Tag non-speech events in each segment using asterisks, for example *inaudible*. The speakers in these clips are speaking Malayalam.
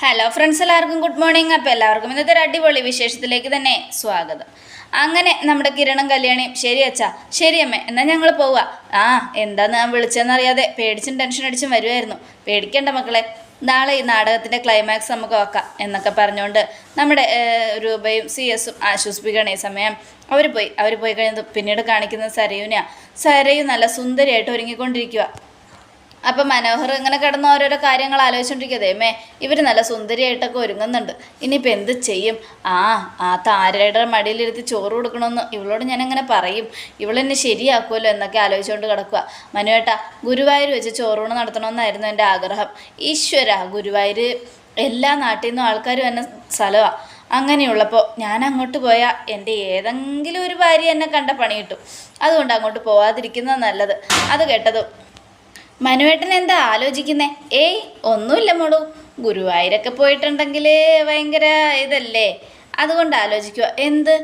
ഹലോ ഫ്രണ്ട്സ് എല്ലാവർക്കും ഗുഡ് മോർണിംഗ് അപ്പോൾ എല്ലാവർക്കും ഇന്നത്തെ ഒരു അടിപൊളി വിശേഷത്തിലേക്ക് തന്നെ സ്വാഗതം. അങ്ങനെ നമ്മുടെ കിരണും കല്യാണിയും ശരി അച്ഛാ ശരി അമ്മ എന്നാൽ ഞങ്ങൾ പോവുക ആ എന്താന്ന് ഞാൻ വിളിച്ചതെന്നറിയാതെ പേടിച്ചും ടെൻഷൻ അടിച്ചും വരുമായിരുന്നു പേടിക്കേണ്ട മക്കളെ നാളെ ഈ നാടകത്തിന്റെ ക്ലൈമാക്സ് നമുക്ക് നോക്കാം എന്നൊക്കെ പറഞ്ഞുകൊണ്ട് നമ്മുടെ രൂപയും സി എസും ആശ്വസിപ്പിക്കുകയാണ് ഈ സമയം. അവർ പോയി അവർ പോയി കഴിഞ്ഞത് പിന്നീട് കാണിക്കുന്നത് സരയുനെയാണ് സരയു നല്ല സുന്ദരിയായിട്ട് ഒരുങ്ങിക്കൊണ്ടിരിക്കുക അപ്പം മനോഹർ ഇങ്ങനെ കിടന്ന് ഓരോരോ കാര്യങ്ങൾ ആലോചിച്ചുകൊണ്ടിരിക്കുക മേ ഇവർ നല്ല സുന്ദരിയായിട്ടൊക്കെ ഒരുങ്ങുന്നുണ്ട്. ഇനിയിപ്പോൾ എന്ത് ചെയ്യും? ആ ആ താരയുടെ മടിയിലിരുത്തി ചോറ് കൊടുക്കണമെന്ന് ഇവളോട് ഞാൻ അങ്ങനെ പറയും. ഇവളെന്നെ ശരിയാക്കുമല്ലോ എന്നൊക്കെ ആലോചിച്ചുകൊണ്ട് കിടക്കുക മനുവേട്ട ഗുരുവായൂർ വെച്ച് ചോറൂണ് നടത്തണമെന്നായിരുന്നു എന്റെ ആഗ്രഹം. ഈശ്വര ഗുരുവായൂർ എല്ലാ നാട്ടിൽ നിന്നും ആൾക്കാർ വന്ന സ്ഥലമാണ് അങ്ങനെയുള്ളപ്പോൾ ഞാൻ അങ്ങോട്ട് പോയാൽ എന്റെ ഏതെങ്കിലും ഒരു ഭാര്യ എന്നെ കണ്ട പണി കിട്ടും. അതുകൊണ്ട് അങ്ങോട്ട് പോവാതിരിക്കുന്നത് നല്ലത്. അത് കേട്ടതും മനുവേട്ടൻ എന്താ ആലോചിക്കുന്നേ? ഏയ് ഒന്നുമില്ല മോളു. ഗുരുവായൂരൊക്കെ പോയിട്ടുണ്ടെങ്കിൽ ഭയങ്കര ഇതല്ലേ? അതുകൊണ്ട് ആലോചിക്കുക എന്ത്?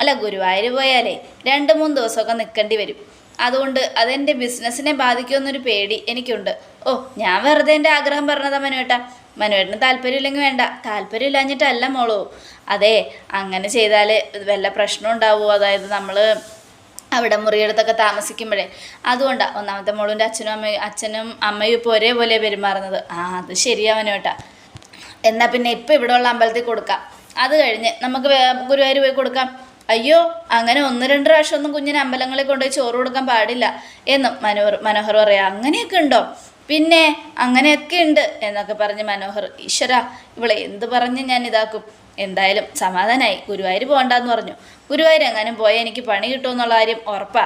അല്ല ഗുരുവായൂർ പോയാലേ രണ്ട് മൂന്ന് ദിവസമൊക്കെ നിൽക്കേണ്ടി വരും. അതുകൊണ്ട് അതെന്റെ ബിസിനസ്സിനെ ബാധിക്കുമെന്നൊരു പേടി എനിക്കുണ്ട്. ഓ ഞാൻ വെറുതെ എന്റെ ആഗ്രഹം പറഞ്ഞതാ മനുവേട്ട. മനുവേട്ടന് താല്പര്യമില്ലെങ്കിൽ വേണ്ട. താല്പര്യമില്ലാഞ്ഞിട്ടല്ല മോളൂ. അതെ അങ്ങനെ ചെയ്താൽ വല്ല പ്രശ്നം ഉണ്ടാവുമോ അതായത് നമ്മൾ അവിടെ മുറിയെടുത്തൊക്കെ താമസിക്കുമ്പോഴേ. അതുകൊണ്ടാണ് ഒന്നാമത്തെ മോളിന്റെ അച്ഛനും അമ്മയും അച്ഛനും അമ്മയും ഇപ്പോൾ ഒരേപോലെ പെരുമാറുന്നത്. ആ അത് ശരിയാവനോ കേട്ടാ. എന്നാൽ പിന്നെ ഇപ്പം ഇവിടെ ഉള്ള അമ്പലത്തിൽ കൊടുക്കാം. അത് കഴിഞ്ഞ് നമുക്ക് ഗുരുവായൂർ പോയി കൊടുക്കാം. അയ്യോ അങ്ങനെ ഒന്ന് രണ്ട് പ്രാവശ്യം ഒന്നും കുഞ്ഞിന് അമ്പലങ്ങളിൽ കൊണ്ടുപോയി ചോറ് കൊടുക്കാൻ പാടില്ല എന്നും മനോഹർ മനോഹർ പറയാം. അങ്ങനെയൊക്കെ ഉണ്ടോ? പിന്നെ അങ്ങനെയൊക്കെ ഉണ്ട് എന്നൊക്കെ പറഞ്ഞ് മനോഹർ ഈശ്വര ഇവളെ എന്ത് പറഞ്ഞ് ഞാൻ ഇതാക്കും? എന്തായാലും സമാധാനായി. ഗുരുവായൂർ പോകണ്ടെന്ന് പറഞ്ഞു. ഗുരുവായൂർ എങ്ങാനും പോയാൽ എനിക്ക് പണി കിട്ടുമെന്നുള്ള കാര്യം ഉറപ്പാ.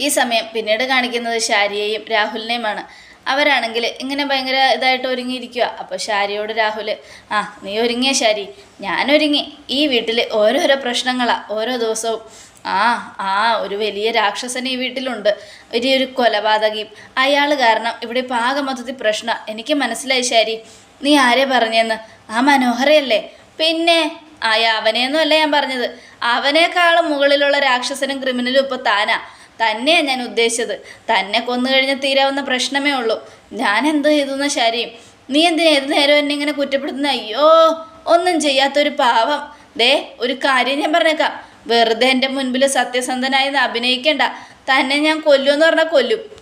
ഈ സമയം പിന്നീട് കാണിക്കുന്നത് ഷാരിയെയും രാഹുലിനെയുമാണ്. അവരാണെങ്കിൽ ഇങ്ങനെ ഭയങ്കര ഇതായിട്ട് ഒരുങ്ങിയിരിക്കുക അപ്പോൾ ഷാരിയോട് രാഹുൽ ആ നീ ഒരുങ്ങിയ ഷാരി ഞാനൊരുങ്ങി ഈ വീട്ടിൽ ഓരോരോ പ്രശ്നങ്ങളാണ് ഓരോ ദിവസവും. ആ ആ ഒരു വലിയ രാക്ഷസൻ ഈ വീട്ടിലുണ്ട്. വലിയൊരു കൊലപാതകയും. അയാൾ കാരണം ഇവിടെ ഇപ്പോൾ മൊത്തത്തിൽ പ്രശ്നം. എനിക്ക് മനസ്സിലായി ശാരി. നീ ആരെ പറഞ്ഞെന്ന്? ആ മനോഹരയല്ലേ? പിന്നെ ആയ അവനെയൊന്നും അല്ല ഞാൻ പറഞ്ഞത്. അവനേക്കാളും മുകളിലുള്ള രാക്ഷസനും ക്രിമിനലും ഇപ്പോൾ താനാ. തന്നെയാ ഞാൻ ഉദ്ദേശിച്ചത്. തന്നെ കൊന്നു കഴിഞ്ഞാൽ തീരാവുന്ന പ്രശ്നമേ ഉള്ളൂ. ഞാൻ എന്ത് ചെയ്തു ശരിയും. നീ എന്തിനാ ഏത് നേരം എന്നെ ഇങ്ങനെ കുറ്റപ്പെടുത്തുന്ന? അയ്യോ ഒന്നും ചെയ്യാത്തൊരു പാവം. ദേ ഒരു കാര്യം ഞാൻ പറഞ്ഞേക്കാം. വെറുതെ എന്റെ മുൻപിൽ സത്യസന്ധനായി അഭിനയിക്കണ്ട. തന്നെ ഞാൻ കൊല്ലുമെന്ന് പറഞ്ഞാൽ കൊല്ലും.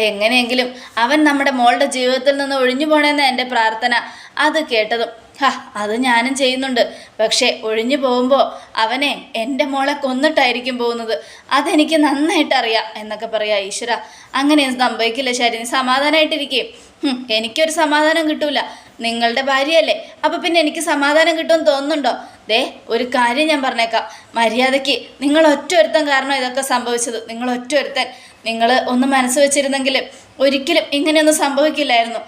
എങ്ങനെയെങ്കിലും അവൻ നമ്മുടെ മോളുടെ ജീവിതത്തിൽ നിന്ന് ഒഴിഞ്ഞു പോണേന്ന് എന്റെ പ്രാർത്ഥന. അത് കേട്ടതും. ഹാ അത് ഞാനും ചെയ്യുന്നുണ്ട്. പക്ഷേ ഒഴിഞ്ഞു പോകുമ്പോൾ അവനെ എന്റെ മോളെ കൊന്നിട്ടായിരിക്കും പോകുന്നത്. അതെനിക്ക് നന്നായിട്ട് അറിയാം എന്നൊക്കെ പറയാ ഈശ്വര. അങ്ങനെയൊന്നും സംഭവിക്കില്ല ശരി സമാധാനമായിട്ടിരിക്കുകയും എനിക്കൊരു സമാധാനം കിട്ടൂല. നിങ്ങളുടെ ഭാര്യയല്ലേ? അപ്പം പിന്നെ എനിക്ക് സമാധാനം കിട്ടുമെന്ന് തോന്നുന്നുണ്ടോ? ദേ ഒരു കാര്യം ഞാൻ പറഞ്ഞേക്കാം. മര്യാദയ്ക്ക് നിങ്ങൾ ഒറ്റ ഒരുത്തൻ കാരണം ഇതൊക്കെ സംഭവിച്ചത്. നിങ്ങൾ ഒറ്റ ഒരുത്തൻ നിങ്ങൾ ഒന്ന് മനസ്സ് വെച്ചിരുന്നെങ്കിൽ ഒരിക്കലും ഇങ്ങനെയൊന്നും സംഭവിക്കില്ലായിരുന്നു.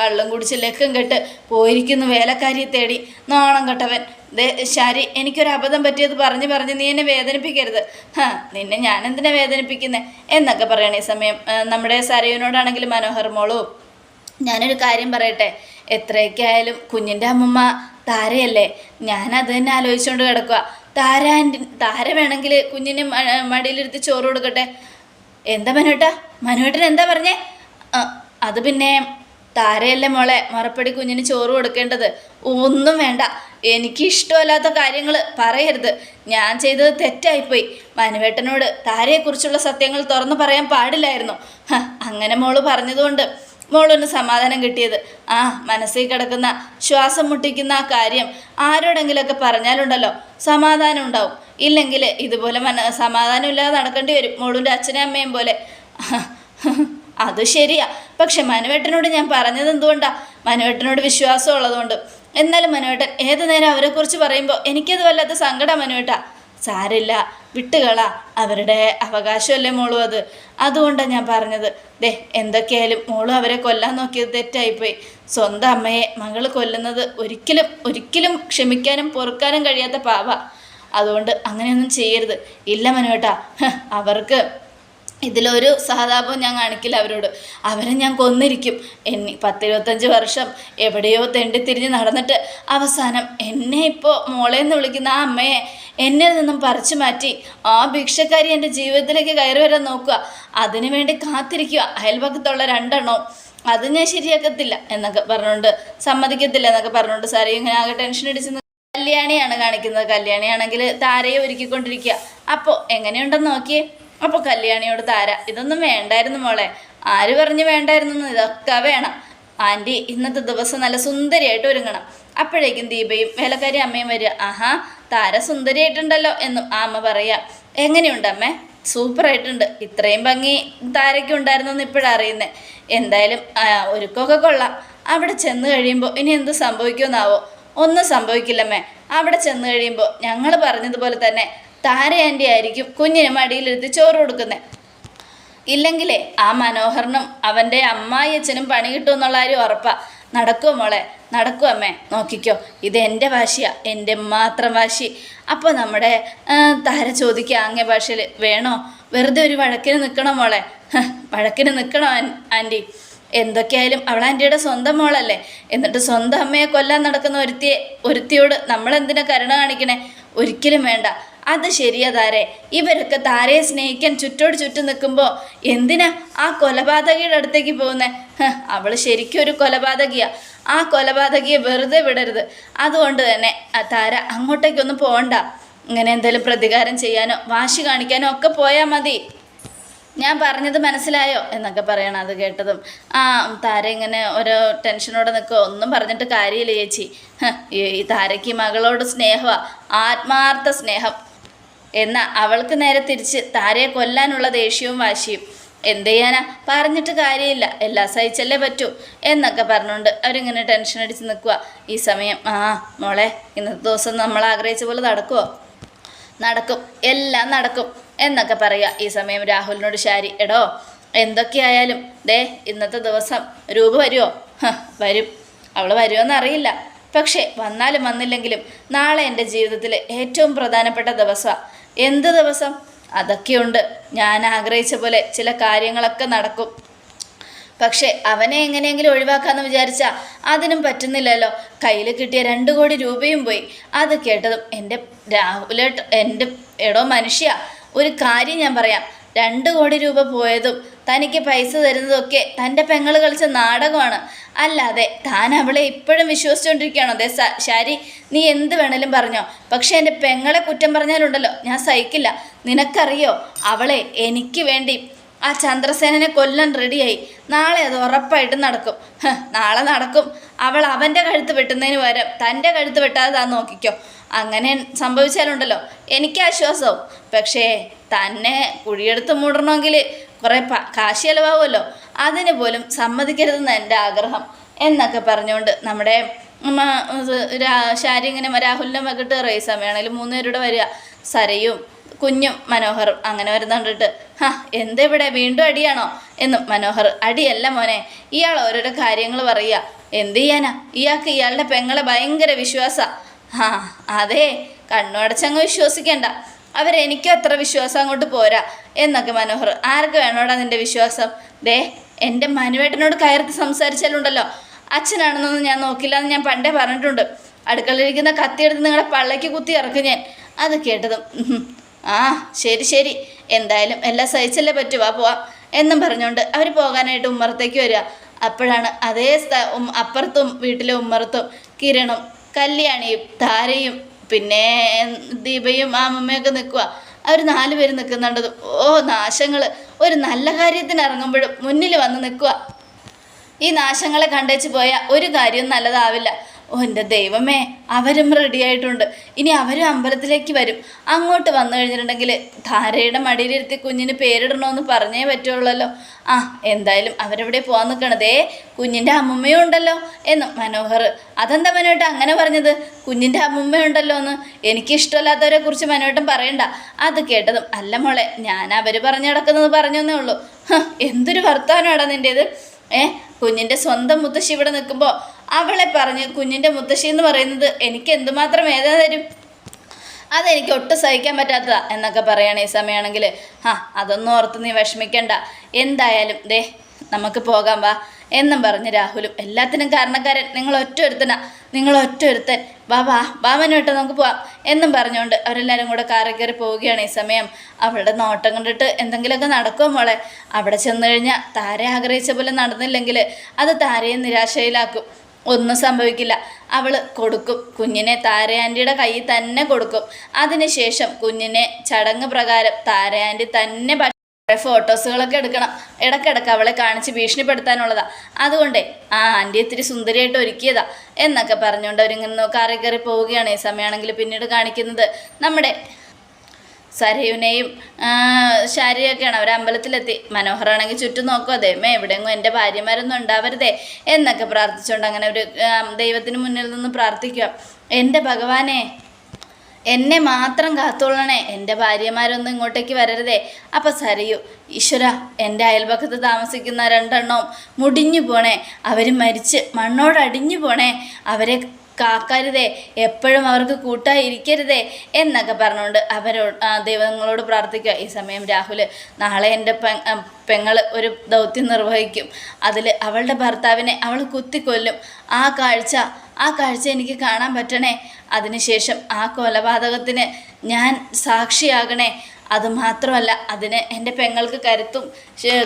കള്ളും കുടിച്ച് ലക്കം കെട്ട് പോയിരിക്കുന്നു വേലക്കാരിയെ തേടി. നാണം കെട്ടവൻ. ദേ ശരി എനിക്കൊരു അബദ്ധം പറ്റിയത് പറഞ്ഞു പറഞ്ഞ് നീ എന്നെ വേദനിപ്പിക്കരുത്. ഹാ നിന്നെ ഞാൻ എന്തിനാ വേദനിപ്പിക്കുന്നത് എന്നൊക്കെ പറയണേ സമയം. നമ്മുടെ സരയുവിനോടാണെങ്കിൽ മനോഹർ മോളൂ ഞാനൊരു കാര്യം പറയട്ടെ. എത്രയൊക്കെ ആയാലും കുഞ്ഞിന്റെ അമ്മമ്മ താരയല്ലേ? ഞാനത് തന്നെ ആലോചിച്ചുകൊണ്ട് കിടക്കുക താര താര വേണമെങ്കിൽ കുഞ്ഞിന് മടിയിലിരുത്തി ചോറ് കൊടുക്കട്ടെ? എന്താ മനുവേട്ടാ? മനുവേട്ടൻ എന്താ പറഞ്ഞേ? അത് പിന്നെ താരയല്ലേ മോളെ മറുപടി കുഞ്ഞിന് ചോറ് കൊടുക്കേണ്ടത്. ഒന്നും വേണ്ട. എനിക്ക് ഇഷ്ടമല്ലാത്ത കാര്യങ്ങൾ പറയരുത്. ഞാൻ ചെയ്തത് തെറ്റായിപ്പോയി. മനുവേട്ടനോട് താരയെക്കുറിച്ചുള്ള സത്യങ്ങൾ തുറന്നു പറയാൻ പാടില്ലായിരുന്നു. അങ്ങനെ മോൾ പറഞ്ഞതുകൊണ്ട് മോളൊന്ന് സമാധാനം കിട്ടിയത്. ആ മനസ്സിൽ കിടക്കുന്ന ശ്വാസം മുട്ടിക്കുന്ന ആ കാര്യം ആരോടെങ്കിലൊക്കെ പറഞ്ഞാലുണ്ടല്ലോ സമാധാനം ഉണ്ടാവും. ഇല്ലെങ്കിൽ ഇതുപോലെ മന സമാധാനമില്ലാതെ നടക്കേണ്ടി വരും മോളുടെ അച്ഛനും അമ്മയും പോലെ. *laughs* അത് ശരിയാ. പക്ഷെ മനുവേട്ടനോട് ഞാൻ പറഞ്ഞത് എന്തുകൊണ്ടാ? മനുവേട്ടനോട് വിശ്വാസം ഉള്ളതുകൊണ്ട്. എന്നാലും മനുവേട്ടൻ ഏത് നേരം അവരെക്കുറിച്ച് പറയുമ്പോൾ എനിക്കത് വല്ലാത്ത സങ്കടം മനുവേട്ടാ. സാരില്ല വിട്ടുകള. അവരുടെ അവകാശമല്ലേ മോളും അത്? അതുകൊണ്ടാണ് ഞാൻ പറഞ്ഞത്. ദേ എന്തൊക്കെയായാലും മോളും അവരെ കൊല്ലാൻ നോക്കിയത് തെറ്റായിപ്പോയി. സ്വന്തം അമ്മയെ മകൾ കൊല്ലുന്നത് ഒരിക്കലും ഒരിക്കലും ക്ഷമിക്കാനും പൊറുക്കാനും കഴിയാത്ത പാവ. അതുകൊണ്ട് അങ്ങനെയൊന്നും ചെയ്യരുത്. ഇല്ല മനുവേട്ടാ അവർക്ക് ഇതിലൊരു സഹതാപവും ഞാൻ കാണിക്കില്ല അവരോട്. അവരെ ഞാൻ കൊന്നിരിക്കും. എന്നെ പത്തിരുപത്തഞ്ച് വർഷം എവിടെയോ തെണ്ടിത്തിരിഞ്ഞ് നടന്നിട്ട് അവസാനം എന്നെ ഇപ്പോൾ മോളേന്ന് വിളിക്കുന്ന ആ അമ്മയെ എന്നിൽ നിന്നും പറിച്ചു മാറ്റി ആ ഭിക്ഷക്കാരി എന്റെ ജീവിതത്തിലേക്ക് കയറി വരാൻ നോക്കുക. അതിനു വേണ്ടി കാത്തിരിക്കുക. അയൽപക്കത്തുള്ള രണ്ടെണ്ണോ. അത് ഞാൻ ശരിയാക്കത്തില്ല എന്നൊക്കെ പറഞ്ഞുകൊണ്ട് സമ്മതിക്കത്തില്ല എന്നൊക്കെ പറഞ്ഞുകൊണ്ട് സാറേ ഇങ്ങനെ ആകെ ടെൻഷൻ അടിച്ച് കല്യാണിയാണ് കാണിക്കുന്നത്. കല്യാണിയാണെങ്കിൽ താരയെ ഒരുക്കിക്കൊണ്ടിരിക്കുക. അപ്പോൾ എങ്ങനെയുണ്ടെന്ന് നോക്കിയേ. അപ്പോൾ കല്യാണിയോട് താര ഇതൊന്നും വേണ്ടായിരുന്നു മോളെ. ആര് പറഞ്ഞു വേണ്ടായിരുന്നു ഇതൊക്കെ വേണം. ആന്റി ഇന്നത്തെ ദിവസം നല്ല സുന്ദരിയായിട്ട് ഒരുങ്ങണം. അപ്പോഴേക്കും ദീപയും വേലക്കാരി അമ്മയും വരിക. ആഹാ താര സുന്ദരിയായിട്ടുണ്ടല്ലോ എന്നും എങ്ങനെയുണ്ട് അമ്മേ സൂപ്പറായിട്ടുണ്ട്. ഇത്രയും ഭംഗി താരയ്ക്ക് ഉണ്ടായിരുന്നു എന്ന് ഇപ്പോഴാണ് അറിയുന്നത് എന്തായാലും ഒരുക്കൊക്കെ കൊള്ളാം. അവിടെ ചെന്ന് കഴിയുമ്പോൾ ഇനി എന്ത് സംഭവിക്കുമെന്നാവോ? ഒന്നും സംഭവിക്കില്ലമ്മേ. അവിടെ ചെന്ന് കഴിയുമ്പോൾ ഞങ്ങൾ പറഞ്ഞതുപോലെ തന്നെ താര ആന്റി ആയിരിക്കും കുഞ്ഞിന് മടിയിലെടുത്ത് ചോറ് കൊടുക്കുന്നത് ഇല്ലെങ്കിലേ ആ മനോഹരനും അവന്റെ അമ്മായി അച്ഛനും പണി കിട്ടുമെന്നുള്ള കാര്യം ഉറപ്പാ. നടക്കുമോ മോളെ? നടക്കുമോ അമ്മേ? നോക്കിക്കോ. ഇത് എന്റെ ഭാഷയാ എന്റെ മാത്രം ഭാഷി അപ്പോൾ നമ്മുടെ താര ചോദിക്കുക ആംഗ്യ ഭാഷയിൽ വേണോ? വെറുതെ ഒരു വഴക്കിന് നിൽക്കണോ മോളെ? വഴക്കിന് നിൽക്കണോ ആൻ- ആന്റി? എന്തൊക്കെയായാലും അവൾ ആന്റിയുടെ സ്വന്തം മോളല്ലേ. എന്നിട്ട് സ്വന്തം അമ്മയെ കൊല്ലാൻ നടക്കുന്ന ഒരുത്തിയെ ഒരുത്തിയോട് നമ്മളെന്തിനാ കരുണ കാണിക്കണേ? ഒരിക്കലും വേണ്ട. അത് ശരിയാ താരെ ഇവരൊക്കെ താരയെ സ്നേഹിക്കാൻ ചുറ്റോട് ചുറ്റും നിൽക്കുമ്പോൾ എന്തിനാ ആ കൊലപാതകിയുടെ അടുത്തേക്ക് പോകുന്നത് അവൾ ശരിക്കും ഒരു കൊലപാതകിയാ. ആ കൊലപാതകിയെ വെറുതെ വിടരുത്. അതുകൊണ്ട് തന്നെ ആ താര അങ്ങോട്ടേക്കൊന്നും പോകണ്ട ഇങ്ങനെ എന്തെങ്കിലും പ്രതികാരം ചെയ്യാനോ വാശി കാണിക്കാനോ ഒക്കെ പോയാൽ മതി. ഞാൻ പറഞ്ഞത് മനസ്സിലായോ? എന്നൊക്കെ പറയണം അത് കേട്ടതും. ആ താര ഇങ്ങനെ ഓരോ ടെൻഷനോടെ നിൽക്കുക ഒന്നും പറഞ്ഞിട്ട് കാര്യമില്ല ചേച്ചി. ഈ താരയ്ക്ക് മകളോട് സ്നേഹമാണ് ആത്മാർത്ഥ സ്നേഹം. എന്നാൽ അവൾക്ക് നേരെ തിരിച്ച് താരയെ കൊല്ലാനുള്ള ദേഷ്യവും വാശിയും. എന്ത് ചെയ്യാനാ? പറഞ്ഞിട്ട് കാര്യമില്ല. എല്ലാം സഹിച്ചല്ലേ പറ്റൂ? എന്നൊക്കെ പറഞ്ഞുകൊണ്ട് അവരിങ്ങനെ ടെൻഷൻ അടിച്ച് നിൽക്കുക ഈ സമയം ആ മോളെ ഇന്നത്തെ ദിവസം നമ്മൾ ആഗ്രഹിച്ച പോലെ നടക്കുമോ നടക്കും. എല്ലാം നടക്കും. എന്നൊക്കെ പറയുക. ഈ സമയം രാഹുലിനോട് ശാരി. എടോ എന്തൊക്കെയായാലും ദേ ഇന്നത്തെ ദിവസം രൂപ വരുമോ വരും. അവൾ വരുമോ അറിയില്ല. പക്ഷേ വന്നാലും വന്നില്ലെങ്കിലും നാളെ എന്റെ ജീവിതത്തിലെ ഏറ്റവും പ്രധാനപ്പെട്ട ദിവസമാണ് എന്ത് ദിവസം? അതൊക്കെയുണ്ട്. ഞാൻ ആഗ്രഹിച്ച പോലെ ചില കാര്യങ്ങളൊക്കെ നടക്കും. പക്ഷേ അവനെ എങ്ങനെയെങ്കിലും ഒഴിവാക്കാമെന്ന് വിചാരിച്ചാൽ അതിനും പറ്റുന്നില്ലല്ലോ. കയ്യിൽ കിട്ടിയ രണ്ട് കോടി രൂപയും പോയി. അത് കേട്ടതും എന്റെ രാഹുലേട്ട് എന്റെ എടോ മനുഷ്യ ഒരു കാര്യം ഞാൻ പറയാം. രണ്ട് കോടി രൂപ പോയതും തനിക്ക് പൈസ തരുന്നതൊക്കെ തന്റെ പെങ്ങൾ കളിച്ച നാടകമാണ്. അല്ലാതെ താൻ അവളെ ഇപ്പോഴും വിശ്വസിച്ചുകൊണ്ടിരിക്കുകയാണോ അതെ ശാരി നീ എന്ത് വേണേലും പറഞ്ഞോ. പക്ഷെ എന്റെ പെങ്ങളെ കുറ്റം പറഞ്ഞാലുണ്ടല്ലോ ഞാൻ സഹിക്കില്ല. നിനക്കറിയോ അവളെ എനിക്ക് വേണ്ടി ആ ചന്ദ്രസേനനെ കൊല്ലാൻ റെഡിയായി. നാളെ അത് ഉറപ്പായിട്ടും നടക്കും. നാളെ നടക്കും. അവൾ അവന്റെ കഴുത്ത് വെട്ടുന്നതിന് പകരം തന്റെ കഴുത്ത് വെട്ടാതെ താൻ നോക്കിക്കോ. അങ്ങനെ സംഭവിച്ചാലുണ്ടല്ലോ. എനിക്ക് ആശ്വാസവും. പക്ഷേ തന്നെ കുഴിയെടുത്ത് മൂടണമെങ്കിൽ കുറേ പ കാശ് ചിലവാകുമല്ലോ അതിന് പോലും സമ്മതിക്കരുതെന്ന് എന്റെ ആഗ്രഹം. എന്നൊക്കെ പറഞ്ഞുകൊണ്ട് നമ്മുടെ ശാരി ഇങ്ങനെ രാഹുലിന്റെ മകിട്ട് റേസ് സമയമാണെങ്കിലും മൂന്ന് പേരുടെ വരിക. സരയും കുഞ്ഞും മനോഹറും അങ്ങനെ വരുന്ന കണ്ടിട്ട് ഹാ എന്തെവിടെ വീണ്ടും അടിയാണോ? എന്നും മനോഹർ അടിയല്ല മോനെ. ഇയാൾ ഓരോരോ കാര്യങ്ങൾ പറയുക. എന്ത് ചെയ്യാനാ? ഇയാൾക്ക് ഇയാളുടെ പെങ്ങളെ ഭയങ്കര വിശ്വാസ. ആ അതെ. കണ്ണുടച്ചങ്ങ് വിശ്വസിക്കണ്ട. അവരെനിക്കും അത്ര വിശ്വാസം അങ്ങോട്ട് പോരാ എന്നൊക്കെ മനോഹർ. ആർക്ക് വേണോടാ നിന്റെ വിശ്വാസം? ദേ എന്റെ മനുവേട്ടനോട് കയർത്ത് സംസാരിച്ചാലുണ്ടല്ലോ. അച്ഛനാണെന്നൊന്നും ഞാൻ നോക്കില്ല എന്ന് ഞാൻ പണ്ടേ പറഞ്ഞിട്ടുണ്ട്. അടുക്കളയിലിരിക്കുന്ന കത്തിയെടുത്ത് നിങ്ങളുടെ പള്ളയ്ക്ക് കുത്തി ഇറക്കും ഞാൻ. അത് കേട്ടതും ആ ശരി ശരി. എന്തായാലും എല്ലാം സഹിച്ചല്ലേ പറ്റുവാ പോവാം എന്നും പറഞ്ഞുകൊണ്ട് അവർ പോകാനായിട്ട് ഉമ്മറത്തേക്ക് വരിക. അപ്പോഴാണ് അതേ അപ്പുറത്തും വീട്ടിലെ ഉമ്മറത്തും കിരണും കല്യാണിയും താരയും പിന്നെ ദീപയും അമ്മയൊക്കെ നിൽക്കുക അവർ നാല് പേര് നിൽക്കുന്നുണ്ട് ഓ നാശങ്ങൾ ഒരു നല്ല കാര്യത്തിന് ഇറങ്ങുമ്പോഴും മുന്നിൽ വന്ന് നിൽക്കുക ഈ നാശങ്ങളെ കണ്ടേച്ച് പോയാൽ ഒരു കാര്യവും നല്ലതാവില്ല. ഓ എന്റെ ദൈവമേ അവരും റെഡിയായിട്ടുണ്ട് ഇനി അവരും അമ്പലത്തിലേക്ക് വരും. അങ്ങോട്ട് വന്നു കഴിഞ്ഞിട്ടുണ്ടെങ്കിൽ ധാരയുടെ മടിയിലിരുത്തി കുഞ്ഞിന് പേരിടണമെന്ന് പറഞ്ഞേ പറ്റുള്ളല്ലോ. ആ എന്തായാലും അവരെവിടെ പോകാൻ നിൽക്കണതേ. കുഞ്ഞിന്റെ അമ്മുമ്മയും ഉണ്ടല്ലോ എന്ന് മനോഹർ. അതെന്താ മനോട്ട് അങ്ങനെ പറഞ്ഞത്? കുഞ്ഞിന്റെ അമ്മുമ്മയുണ്ടല്ലോ എന്ന് എനിക്കിഷ്ടമല്ലാത്തവരെ കുറിച്ച് മനോട്ടം പറയണ്ട. അത് കേട്ടതും അല്ല മോളെ ഞാൻ അവർ പറഞ്ഞു നടക്കുന്നത് പറഞ്ഞേ ഉള്ളൂ. എന്തൊരു വർത്തമാനമാടാ നിന്റേത് ഏ കുഞ്ഞിന്റെ സ്വന്തം മുത്തശ്ശി ഇവിടെ നിൽക്കുമ്പോൾ അവളെ പറഞ്ഞ് കുഞ്ഞിന്റെ മുത്തശ്ശി എന്ന് പറയുന്നത് എനിക്ക് എന്തുമാത്രം വേദന തരും? അതെനിക്ക് ഒട്ടും സഹിക്കാൻ പറ്റാത്തതാ എന്നൊക്കെ പറയുകയാണ് ഈ സമയമാണെങ്കിൽ ആ അതൊന്നും ഓർത്ത് നീ വിഷമിക്കണ്ട. എന്തായാലും ദേ നമുക്ക് പോകാം വാ. എന്നും പറഞ്ഞ് രാഹുലും എല്ലാത്തിനും കാരണക്കാരൻ നിങ്ങൾ ഒറ്റ ഒരുത്തന നിങ്ങൾ ഒറ്റ ഒരുത്തൻ വാ വാ വാമനോട്ട് നമുക്ക് പോവാം. എന്നും പറഞ്ഞുകൊണ്ട് അവരെല്ലാവരും കൂടെ കാറിൽ കയറി പോവുകയാണ് ഈ സമയം. അവളുടെ നോട്ടം കണ്ടിട്ട് എന്തെങ്കിലുമൊക്കെ നടക്കുമോ മോളെ? അവിടെ ചെന്ന് കഴിഞ്ഞാൽ താരെ ആഗ്രഹിച്ച പോലെ നടന്നില്ലെങ്കിൽ അത് താരയെ നിരാശയിലാക്കും. ഒന്നും സംഭവിക്കില്ല. അവൾ കൊടുക്കും. കുഞ്ഞിനെ താരയാന്റിയുടെ കയ്യിൽ തന്നെ കൊടുക്കും. അതിനുശേഷം കുഞ്ഞിനെ ചടങ്ങ് പ്രകാരം താരയാന്റി തന്നെ ഫോട്ടോസുകളൊക്കെ എടുക്കണം. ഇടയ്ക്കിടയ്ക്ക് അവളെ കാണിച്ച് ഭീഷണിപ്പെടുത്താനുള്ളതാ. അതുകൊണ്ടേ ആ ആന്റി ഇത്തിരി സുന്ദരിയായിട്ട് ഒരുക്കിയതാ എന്നൊക്കെ പറഞ്ഞുകൊണ്ട് അവരിങ്ങനെ കാറി കയറി പോവുകയാണ്. ഈ സമയമാണെങ്കിൽ പിന്നീട് കാണിക്കുന്നത് നമ്മുടെ സരയുനെയും ശാരിയൊക്കെയാണ് അവർ അമ്പലത്തിലെത്തി. മനോഹറാണെങ്കിൽ ചുറ്റും നോക്കും. ദൈവമേ എവിടെയെങ്കിലും എന്റെ ഭാര്യമാരൊന്നും ഉണ്ടാവരുതേ എന്നൊക്കെ പ്രാർത്ഥിച്ചുകൊണ്ട് അങ്ങനെ ഒരു ദൈവത്തിന് മുന്നിൽ നിന്ന് പ്രാർത്ഥിക്കുക. എന്റെ ഭഗവാനെ എന്നെ മാത്രം കാത്തോളണേ എന്റെ ഭാര്യമാരൊന്നും ഇങ്ങോട്ടേക്ക് വരരുതേ. അപ്പം സരയു ഈശ്വര എന്റെ അയൽപക്കത്ത് താമസിക്കുന്ന രണ്ടെണ്ണവും മുടിഞ്ഞു പോണേ. അവർ മരിച്ച് മണ്ണോടടിഞ്ഞു പോണേ. അവരെ കാക്കരുതേ എപ്പോഴും അവർക്ക് കൂട്ടായി ഇരിക്കരുതേ എന്നൊക്കെ പറഞ്ഞുകൊണ്ട് അവരോട് ദൈവങ്ങളോട് പ്രാർത്ഥിക്കുക. ഈ സമയം രാഹുൽ നാളെ എന്റെ പെങ്ങൾ ഒരു ദൗത്യം നിർവഹിക്കും. അതിൽ അവളുടെ ഭർത്താവിനെ അവൾ കുത്തിക്കൊല്ലും. ആ കാഴ്ച ആ കാഴ്ച എനിക്ക് കാണാൻ പറ്റണേ. അതിനുശേഷം ആ കൊലപാതകത്തിന് ഞാൻ സാക്ഷിയാകണേ. അതുമാത്രമല്ല അതിന് എന്റെ പെങ്ങൾക്ക് കരുത്തും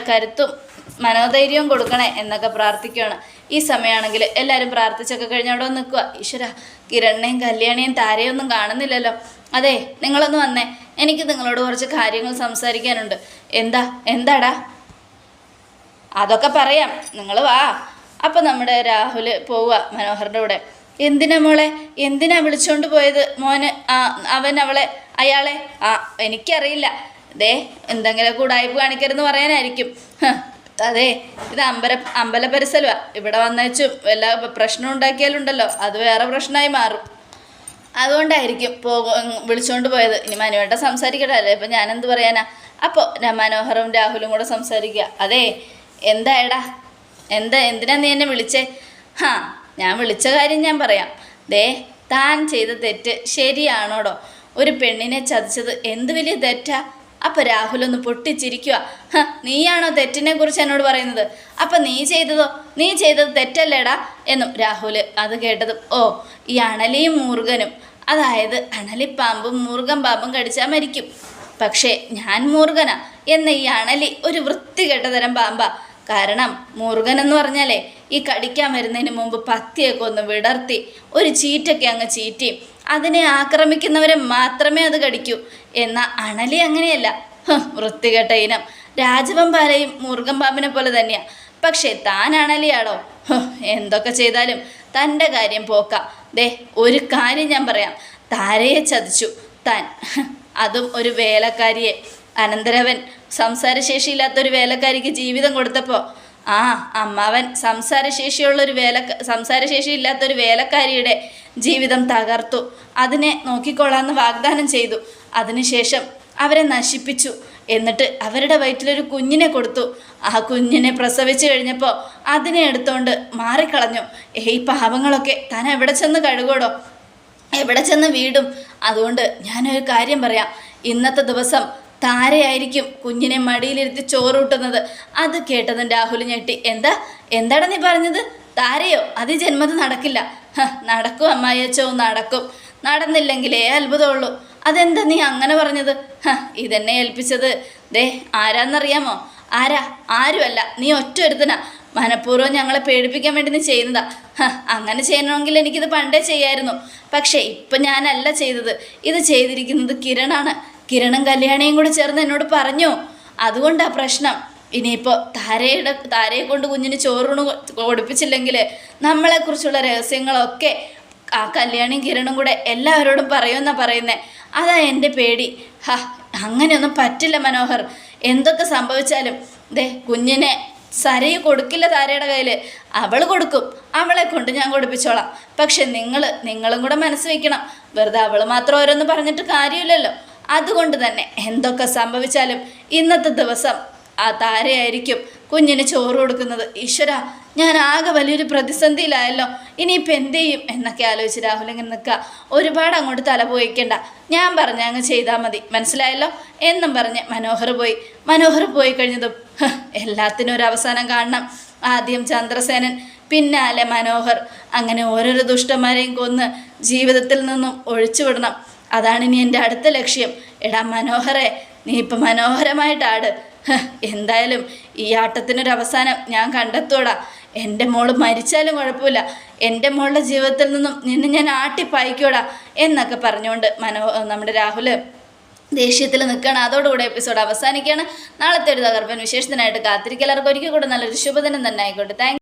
കരുത്തും മനോധൈര്യവും കൊടുക്കണേ എന്നൊക്കെ പ്രാർത്ഥിക്കുകയാണ്. ഈ സമയമാണെങ്കിൽ എല്ലാവരും പ്രാർത്ഥിച്ചൊക്കെ കഴിഞ്ഞ് അവിടെ നിൽക്കുക. ഈശ്വര കിരണിനെയും കല്യാണിയും താരയും ഒന്നും കാണുന്നില്ലല്ലോ. അതെ നിങ്ങളൊന്ന് വന്നേ. എനിക്ക് നിങ്ങളോട് കുറച്ച് കാര്യങ്ങൾ സംസാരിക്കാനുണ്ട്. എന്താ എന്താടാ? അതൊക്കെ പറയാം. നിങ്ങൾ വാ. അപ്പം നമ്മുടെ രാഹുൽ പോവുക മനോഹറിന്റെ കൂടെ. എന്തിനാ മോളെ? എന്തിനാ വിളിച്ചോണ്ട് പോയത്? മോന് അവൻ അവളെ അയാളെ ആ എനിക്കറിയില്ല. ദേ എന്തെങ്കിലും കൂടായ്പ കാണിക്കരുതെന്ന് പറയാനായിരിക്കും. അതെ ഇത് അമ്പല അമ്പല പരിസരമാണ് ഇവിടെ വന്നേച്ചും എല്ലാ പ്രശ്നം ഉണ്ടാക്കിയാലുണ്ടല്ലോ. അത് വേറെ പ്രശ്നമായി മാറും. അതുകൊണ്ടായിരിക്കും പോ വിളിച്ചോണ്ട് പോയത്. ഇനി മനുവേട്ട സംസാരിക്കട്ടെ അല്ലേ? ഇപ്പം ഞാനെന്ത് പറയാനാ? അപ്പോൾ മനോഹറും രാഹുലും കൂടെ സംസാരിക്കുക അതെ എന്താ എടാ? എന്താ എന്തിനാ നീ എന്നെ വിളിച്ചേ? ഹാ ഞാൻ വിളിച്ച കാര്യം ഞാൻ പറയാം. ദേ താൻ ചെയ്ത തെറ്റ് ശരിയാണോടോ? ഒരു പെണ്ണിനെ ചതിച്ചത് എന്ത് വലിയ തെറ്റാ? അപ്പൊ രാഹുൽ ഒന്ന് പൊട്ടിച്ചിരിക്കുക നീയാണോ തെറ്റിനെ കുറിച്ച് എന്നോട് പറയുന്നത്? അപ്പൊ നീ ചെയ്തതോ? നീ ചെയ്തത് തെറ്റല്ലേടാ? എന്നും രാഹുൽ അത് കേട്ടതും ഓ ഈ അണലിയും മൂർഖനും അതായത് അണലിപ്പാമ്പും മൂർഖൻ പാമ്പും കടിച്ചാൽ മരിക്കും. പക്ഷേ ഞാൻ മൂർഖനാ എന്ന ഈ അണലി ഒരു വൃത്തികെട്ട തരം പാമ്പാ. കാരണം മുറുകൻ എന്ന് പറഞ്ഞാലേ ഈ കടിക്കാൻ വരുന്നതിന് മുമ്പ് പത്തിയൊക്കെ ഒന്ന് വിടർത്തി ഒരു ചീറ്റൊക്കെ അങ്ങ് ചീറ്റി. അതിനെ ആക്രമിക്കുന്നവരെ മാത്രമേ അത് കടിക്കൂ. എന്ന അണലി അങ്ങനെയല്ല. വൃത്തികെട്ട ഇനം. രാജവമ്പാലയും മുറുകൻ പാമ്പിനെ പോലെ തന്നെയാ. പക്ഷേ താൻ അണലിയാണോ എന്തൊക്കെ ചെയ്താലും തന്റെ കാര്യം പോക്കാം. ദേ ഒരു കാര്യം ഞാൻ പറയാം. താരയെ ചതിച്ചു. താൻ അതും ഒരു വേലക്കാരിയെ. അനന്തരവൻ സംസാരശേഷിയില്ലാത്ത ഒരു വേലക്കാരിക്ക് ജീവിതം കൊടുത്തപ്പോൾ ആ അമ്മാവൻ സംസാരശേഷിയുള്ള ഒരു വേല സംസാരശേഷി ഇല്ലാത്തൊരു വേലക്കാരിയുടെ ജീവിതം തകർത്തു. അതിനെ നോക്കിക്കൊള്ളാമെന്ന് വാഗ്ദാനം ചെയ്തു. അതിനുശേഷം അവരെ നശിപ്പിച്ചു. എന്നിട്ട് അവരുടെ വയറ്റിലൊരു കുഞ്ഞിനെ കൊടുത്തു. ആ കുഞ്ഞിനെ പ്രസവിച്ചു കഴിഞ്ഞപ്പോൾ അതിനെ എടുത്തോണ്ട് മാറിക്കളഞ്ഞു. ഈ പാവങ്ങളൊക്കെ താൻ എവിടെ ചെന്ന് കഴുകോടോ എവിടെ ചെന്ന് വീടും? അതുകൊണ്ട് ഞാനൊരു കാര്യം പറയാം. ഇന്നത്തെ ദിവസം താരയായിരിക്കും കുഞ്ഞിനെ മടിയിലിരുത്തി ചോറൂട്ടുന്നത്. അത് കേട്ടതും രാഹുൽ ഞെട്ടി. എന്താ? എന്താണ് നീ പറഞ്ഞത്? താരയോ? അത് ഈ ജന്മത് നടക്കില്ല നടക്കും അമ്മായിയച്ചോ നടക്കും. നടന്നില്ലെങ്കിലേ അത്ഭുതമുള്ളൂ. അതെന്താ നീ അങ്ങനെ പറഞ്ഞത്? ഇതെന്നെ ഏൽപ്പിച്ചത്. ദേ ആരാന്നറിയാമോ? ആരാ? ആരുമല്ല. നീ ഒറ്റ ഒരുത്തനാ മനഃപൂർവം ഞങ്ങളെ പേടിപ്പിക്കാൻ വേണ്ടി നീ ചെയ്യുന്നതാ. അങ്ങനെ ചെയ്യണമെങ്കിൽ എനിക്കിത് പണ്ടേ ചെയ്യായിരുന്നു. പക്ഷേ ഇപ്പം ഞാനല്ല ചെയ്തത്. ഇത് ചെയ്തിരിക്കുന്നത് കിരണാണ്. കിരണും കല്യാണിയും കൂടെ ചേർന്ന് എന്നോട് പറഞ്ഞു. അതുകൊണ്ടാ പ്രശ്നം. ഇനിയിപ്പോൾ താരയുടെ താരയെ കൊണ്ട് കുഞ്ഞിന് ചോറൂണ് കൊടുപ്പിച്ചില്ലെങ്കിൽ നമ്മളെക്കുറിച്ചുള്ള രഹസ്യങ്ങളൊക്കെ ആ കല്യാണിയും കിരണും കൂടെ എല്ലാവരോടും പറയുമെന്നാ പറയുന്നത് അതാ എന്റെ പേടി. ഹ അങ്ങനെയൊന്നും പറ്റില്ല മനോഹർ. എന്തൊക്കെ സംഭവിച്ചാലും ദേ കുഞ്ഞിനെ സരയു കൊടുക്കില്ല താരയുടെ കയ്യിൽ അവൾ കൊടുക്കും. അവളെ കൊണ്ട് ഞാൻ കൊടുപ്പിച്ചോളാം. പക്ഷെ നിങ്ങൾ നിങ്ങളും കൂടെ മനസ്സ് വയ്ക്കണം വെറുതെ അവൾ മാത്രം ഓരോന്ന് പറഞ്ഞിട്ട് കാര്യമില്ലല്ലോ. അതുകൊണ്ട് തന്നെ എന്തൊക്കെ സംഭവിച്ചാലും ഇന്നത്തെ ദിവസം ആ താരയായിരിക്കും കുഞ്ഞിന് ചോറ് കൊടുക്കുന്നത്. ഈശ്വര ഞാൻ ആകെ വലിയൊരു പ്രതിസന്ധിയിലായല്ലോ. ഇനിയിപ്പോൾ എന്ത് ചെയ്യും എന്നൊക്കെ ആലോചിച്ച് രാഹുൽ ഇങ്ങനെ നിൽക്കുക. ഒരുപാട് അങ്ങോട്ട് തല പോയിക്കണ്ട. ഞാൻ പറഞ്ഞ അങ്ങ് ചെയ്താൽ മതി. മനസ്സിലായല്ലോ? എന്നും പറഞ്ഞ് മനോഹർ പോയി. മനോഹർ പോയി കഴിഞ്ഞതും "ഹ്, എല്ലാത്തിനും ഒരു അവസാനം കാണണം. ആദ്യം ചന്ദ്രസേനൻ പിന്നാലെ മനോഹർ. അങ്ങനെ ഓരോരോ ദുഷ്ടന്മാരെയും കൊന്ന് ജീവിതത്തിൽ നിന്നും ഒഴിച്ചുവിടണം. അതാണ് ഇനി എന്റെ അടുത്ത ലക്ഷ്യം. എടാ മനോഹറെ നീ ഇപ്പം മനോഹരമായിട്ടാട്. എന്തായാലും ഈ ആട്ടത്തിനൊരു അവസാനം ഞാൻ കണ്ടെത്തോടാ എന്റെ മോൾ മരിച്ചാലും കുഴപ്പമില്ല. എന്റെ മോളുടെ ജീവിതത്തിൽ നിന്നും നിന്നെ ഞാൻ ആട്ടിപ്പായിക്കോടാ എന്നൊക്കെ പറഞ്ഞുകൊണ്ട് മനോ നമ്മുടെ രാഹുൽ ദേഷ്യത്തിൽ നിൽക്കുകയാണ്. അതോടുകൂടെ എപ്പിസോഡ് അവസാനിക്കുകയാണ്. നാളത്തെ ഒരു തകർപ്പൻ വിശേഷത്തിനായിട്ട് കാത്തിരിക്കലർക്ക് ഒരിക്കൽ കൂടെ നല്ലൊരു ശുഭദിനം തന്നെ ആയിക്കോട്ടെ. താങ്ക്